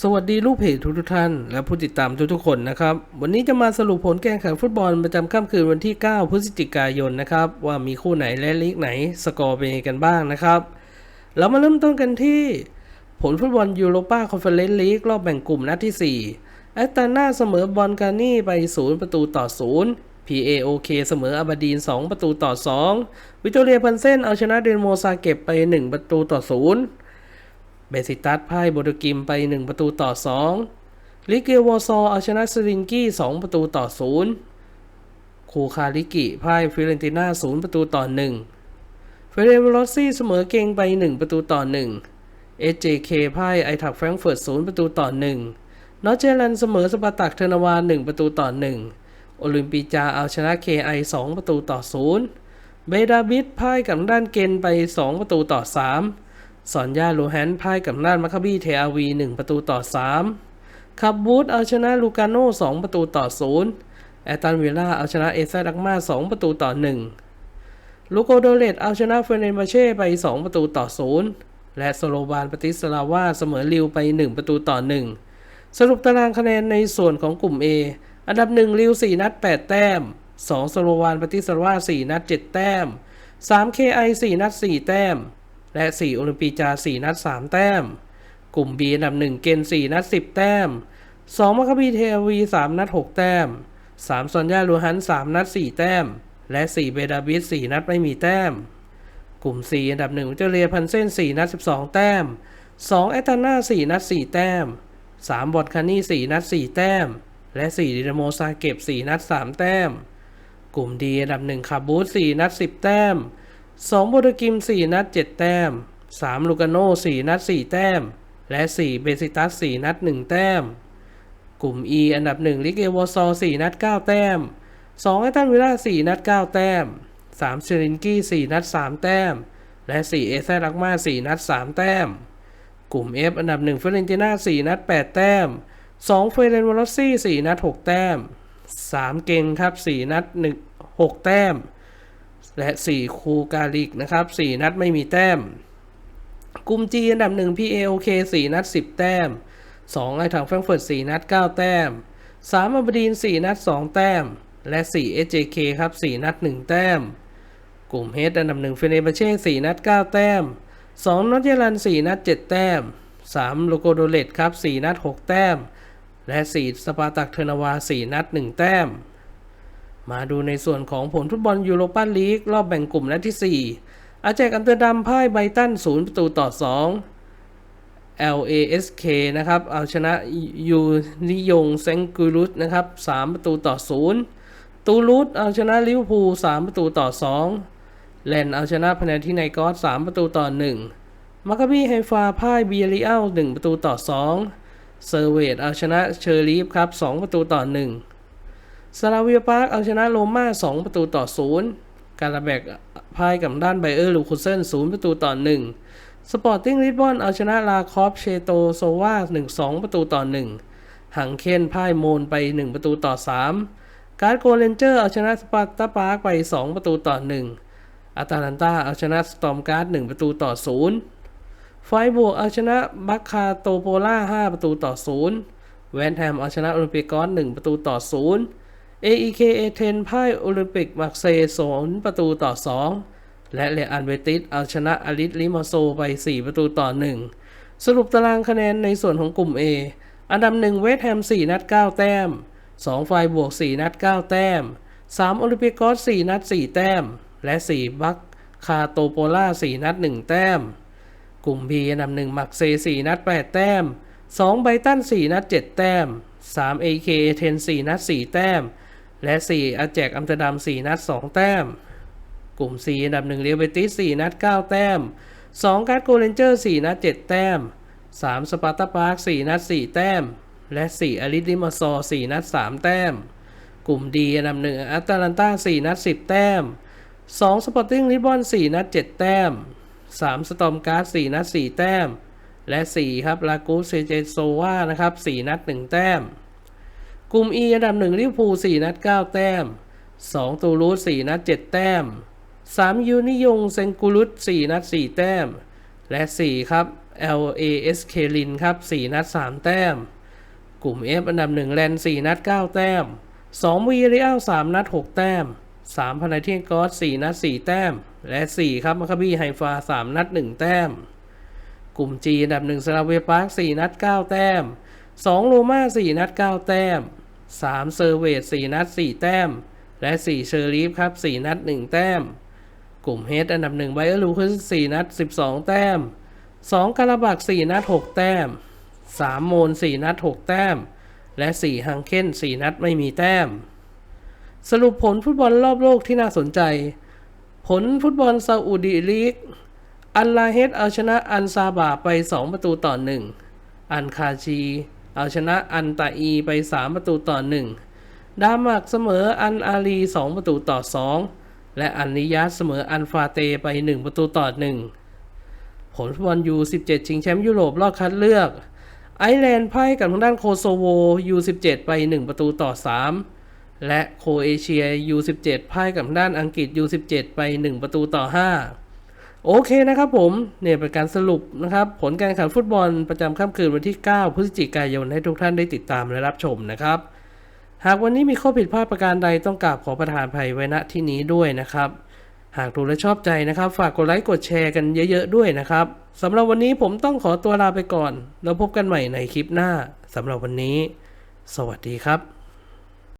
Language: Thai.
สวัสดีลูกเพจทุกๆท่าน และผู้ติดตามทุกๆคนนะครับ วันนี้จะมาสรุปผลการแข่งฟุตบอลประจำค่ำคืนวันที่ 9 พฤศจิกายนนะครับ ว่ามีคู่ไหนและลีกไหนสกอร์เป็นยังไงกันบ้างนะครับ เรามาเริ่มต้นกันที่ ผลฟุตบอลยูโรปาคอนเฟอเรนซ์ลีกรอบแบ่งกลุ่มนัดที่ 4 แอตตานาเสมอบอลกานี่ไป 0 ประตูต่อ 0 PAOK เสมออาบาดีน 2 ประตูต่อ 2 วิตอเรียพันเซนเอาชนะเดนโมซาเก็บไป 1 ประตูต่อ 0 เบสิตัสพ่ายโบโดกิมไป 1 ประตูต่อ 2 ลิเกวอร์ซอเอาชนะสรินกี้ 2 ประตูต่อ 0 คูคาลิกิพ่ายฟิเรนติน่า 0 ประตูต่อ 1 เฟเรโรซี่เสมอเก่งไป 1 ประตูต่อ1 SJK พ่ายไอทักแฟรงเฟิร์ต 0 ประตูต่อ 1 นอเจลันเสมอสปาตักเทอร์นาวา 1 ประตูต่อ 1 โอลิมปิจาเอาชนะ KI 2ประตูต่อ 0 เบดาบิดพ่ายกับด้านเกนไป 2 ประตูต่อ 3 สอนยาลูแฮนพ่ายกับด้านมัคคาบีเทอาวี 1 ประตูต่อ 3คับบูธเอาชนะลูกาโน่2ประตูต่อ 0 แอตันวิลล่าเอาชนะเอซ่าดักมา2ประตูต่อ 1 ลูโกโดเลตเอาชนะเฟเนมาเช่ไป 2 ประตูต่อ 0 และสโลวานปติสลาวาเสมอลิวไป 1 ประตูต่อ 1 สรุปตารางคะแนนในส่วนของกลุ่ม A อันดับ 1 ลิว 4 นัด 8 แต้ม 2 สโลวานปติสลาวา 4 นัด 7 แต้ม 3 KI 4 นัด 4 แต้ม และ 4 โอลิมปิจา 4 นัด 3 แต้ม กลุ่ม B อันดับ 1 เกน4นัด 10 แต้ม 2มัคคบีเทวี 3 นัด 6 แต้ม 3ซอนยาลูฮัน 3 นัด 4 แต้ม และ 4 เบดาบิส 4 นัดไม่มีแต้ม กลุ่ม 4 อันดับ1วิเจเรียพันเซน4 นัด 12 แต้ม 2 แอตตาน่า 4 นัด 4 แต้ม 3 บอดคานี่ 4 นัด 4 แต้ม และ 4 ดินาโมซาเก็บ 4 นัด 3 แต้ม กลุ่ม D อันดับ 1คาบูส4นัด 10 แต้ม 2โบโดกิม 4 นัด 7 แต้ม 3 ลูกาโน่4นัด 4 แต้ม และ 4 เบซิตัส 4 นัด 1 แต้ม กลุ่ม E อันดับ 1 ลิเกวอร์ซอ4นัด 9 แต้ม2แอตันวิลล่า 4 นัด 9 แต้ม 3เซรินกี้ 4 นัด 3 แต้ม และ 4 เอเซรักมา 4 นัด 3 แต้ม กลุ่ม F อันดับ 1 เฟรนติน่า 4 นัด 8 แต้ม 2 เฟเรนวอลซี่ 4 นัด 6 แต้ม 3 เกงครับ 4 นัด 1 6 แต้ม และ 4 คูกาลิกนะครับ4นัดไม่มีแต้ม กลุ่ม G อันดับ 1 PAOK 4 นัด 10 แต้ม 2 ไอถังแฟรงเฟิร์ต4นัด 9 แต้ม 3อับดีน 4 นัด 2 แต้ม และ 4 SJK ครับ 4 นัด 1 แต้ม กลุ่ม H อันดับ 1 เฟเนบาเช่4นัด 9 แต้ม 2 นอตเยลัน 4 นัด 7 แต้ม 3 โลโกโดเลตครับ 4 นัด 6 แต้ม และ 4 สปาตักเทอร์นาวา 4 นัด 1 แต้ม มาดูในส่วนของผลฟุตบอลยูโรปาลีกรอบแบ่งกลุ่มนัดที่ 4 อาแจกอัมสเตอร์ดัมพ่ายไบตัน0ประตูต่อ 2 LASK นะครับ เอาชนะยูนิยงเซงกูรุสนะครับ 3 ประตูต่อ 0 ตูรุสเอาชนะลิเวอร์พูล3ประตูต่อ2แลนเอาชนะพนันที่ไนกอส3ประตูต่อ 1มาคาบีไฮฟาพ่ายเบียริอัล1ประตูต่อ 2 เซอร์เวตเอาชนะเชอร์ลีฟครับ 2 ประตูต่อ 1 สลาเวียปาร์กเอาชนะโรม่า 2 ประตูต่อ 0 การระแบกพ่ายกับด้านไบเออร์ลูคูเซน0 ประตูต่อ 1 สปอร์ติ้งลิสบอนเอาชนะลาคอฟเชโตโซวา1-2 ประตูต่อ 1 หังเคนพ่ายโมนไป 1 ประตูต่อ 3 การ์ดโกเลนเจอร์เอาชนะสปาร์ตาปาร์กไป 2 ประตูต่อ 1 อาตาลันตาเอาชนะสตอมการ์ด 1 ประตูต่อ 0 ไฟบวกเอาชนะบัคคาโตโปล่า5 ประตูต่อ 0 แวนแฮมเอาชนะโอลิมปิกกอน1ประตูต่อ 0 AEK A10 พ่ายโอลิมปิกมักเซ0ประตูต่อ 2 และเลอันเวติสเอาชนะอลิสลิมาโซไป 4 ประตูต่อ 1 สรุปตารางคะแนนในส่วนของกลุ่ม A อันดับ1เวสต์แฮม 4 นัด 9 แต้ม 2 ไฟบวก 4 นัด 9 แต้ม 3 โอลิมปิกกอส 4 นัด 4 แต้ม และ 4 บัคคาโตโปล่า 4 นัด 1 แต้ม กลุ่ม B อันดับ1มักเซ4นัด 8 แต้ม 2 ไบตัน 4 นัด 7 แต้ม 3 AK 10 4 นัด 4 แต้ม และ 4 อาแจกอัมสเตอร์ดัม 4 นัด 2 แต้ม กลุ่ม C อันดับ1เรียวเบติส 4 นัด 9 แต้ม 2 การ์ดโกเลนเจอร์ 4 นัด 7 แต้ม 3 สปาร์ตาปาร์ค 4 นัด 4 แต้ม และ 4อาริลิมาซอร์ 4 นัด 3 แต้ม กลุ่ม D อันดับ1อัตแลนตา 4 นัด 10 แต้ม 2 สปอร์ติ้งลิบอน 4 นัด 7 แต้ม 3 สตอมการ์ด 4 นัด 4 แต้ม และ 4 ครับลากูเซเจโซวานะครับ 4 นัด 1 แต้ม กลุ่ม E อันดับ1ลิเวอร์พูล4นัด 9 แต้ม 2 ตูรูส4นัด 7 แต้ม 3 ยูนิยงเซนกูรุต4นัด 4 แต้ม และ 4 ครับ LASK ลินครับ 4 นัด 3 แต้ม กลุ่ม F อันดับ1แลน4นัด 9 แต้ม 2 วีเรียล3นัด 6 แต้ม 3พานาเทียนกอส4นัด 4 แต้ม และ 4 ครับมาคาบีไฮฟา 3 นัด 1 แต้ม กลุ่ม G อันดับ1สลาเวปาร์ค4นัด 9 แต้ม 2 โรม่า4นัด 9 แต้ม 3 เซอร์เวต4นัด 4 แต้ม และ 4 เชอร์ลีฟครับ 4 นัด 1 แต้ม กลุ่ม H อันดับ1ไบเออร์ลูคัส4นัด 12 แต้ม 2 กาลาบัก 4 นัด 6 แต้ม 3 โมน 4 นัด 6 แต้ม และ 4 ฮังเคน4 นัดไม่มีแต้ม สรุปผลฟุตบอลรอบโลกที่น่าสนใจ ผลฟุตบอลซาอุดีลีก อัลลาเฮดเอาชนะอันซาบาไป 2 ประตูต่อ 1 อันคาชี เอาชนะอันตาอีไป 3 ประตูต่อ 1 ดามักเสมออันอาลี 2 ประตูต่อ 2 และอันนิยัสเสมออันฟาเตไป 1 ประตูต่อ 1 ผลฟุตบอลยู17 ชิงแชมป์ยุโรปรอบคัดเลือก ไอร์แลนด์พ่ายกับทางด้านโคโซโว U17 ไป 1 ประตูต่อ 3 และโคเอเชีย U17 พ่ายกับทางด้านอังกฤษ U17 ไป 1 ประตูต่อ 5 โอเคนะครับผมเนี่ยเป็นการสรุปนะครับ ผลการแข่งขันฟุตบอลประจำค่ำคืนวันที่ 9 พฤศจิกายนให้ทุกท่านได้ติดตามและรับชมนะครับ หากวันนี้มีข้อผิดพลาดประการใดต้องกราบขอประทานภัยไว้ณที่นี้ด้วยนะครับ หากดูและชอบใจนะครับ ฝากกดไลค์กดแชร์กันเยอะๆด้วยนะครับสำหรับวันนี้ผมต้องขอตัวลาไปก่อน แล้วพบกันใหม่ในคลิปหน้าสำหรับวันนี้ สวัสดีครับ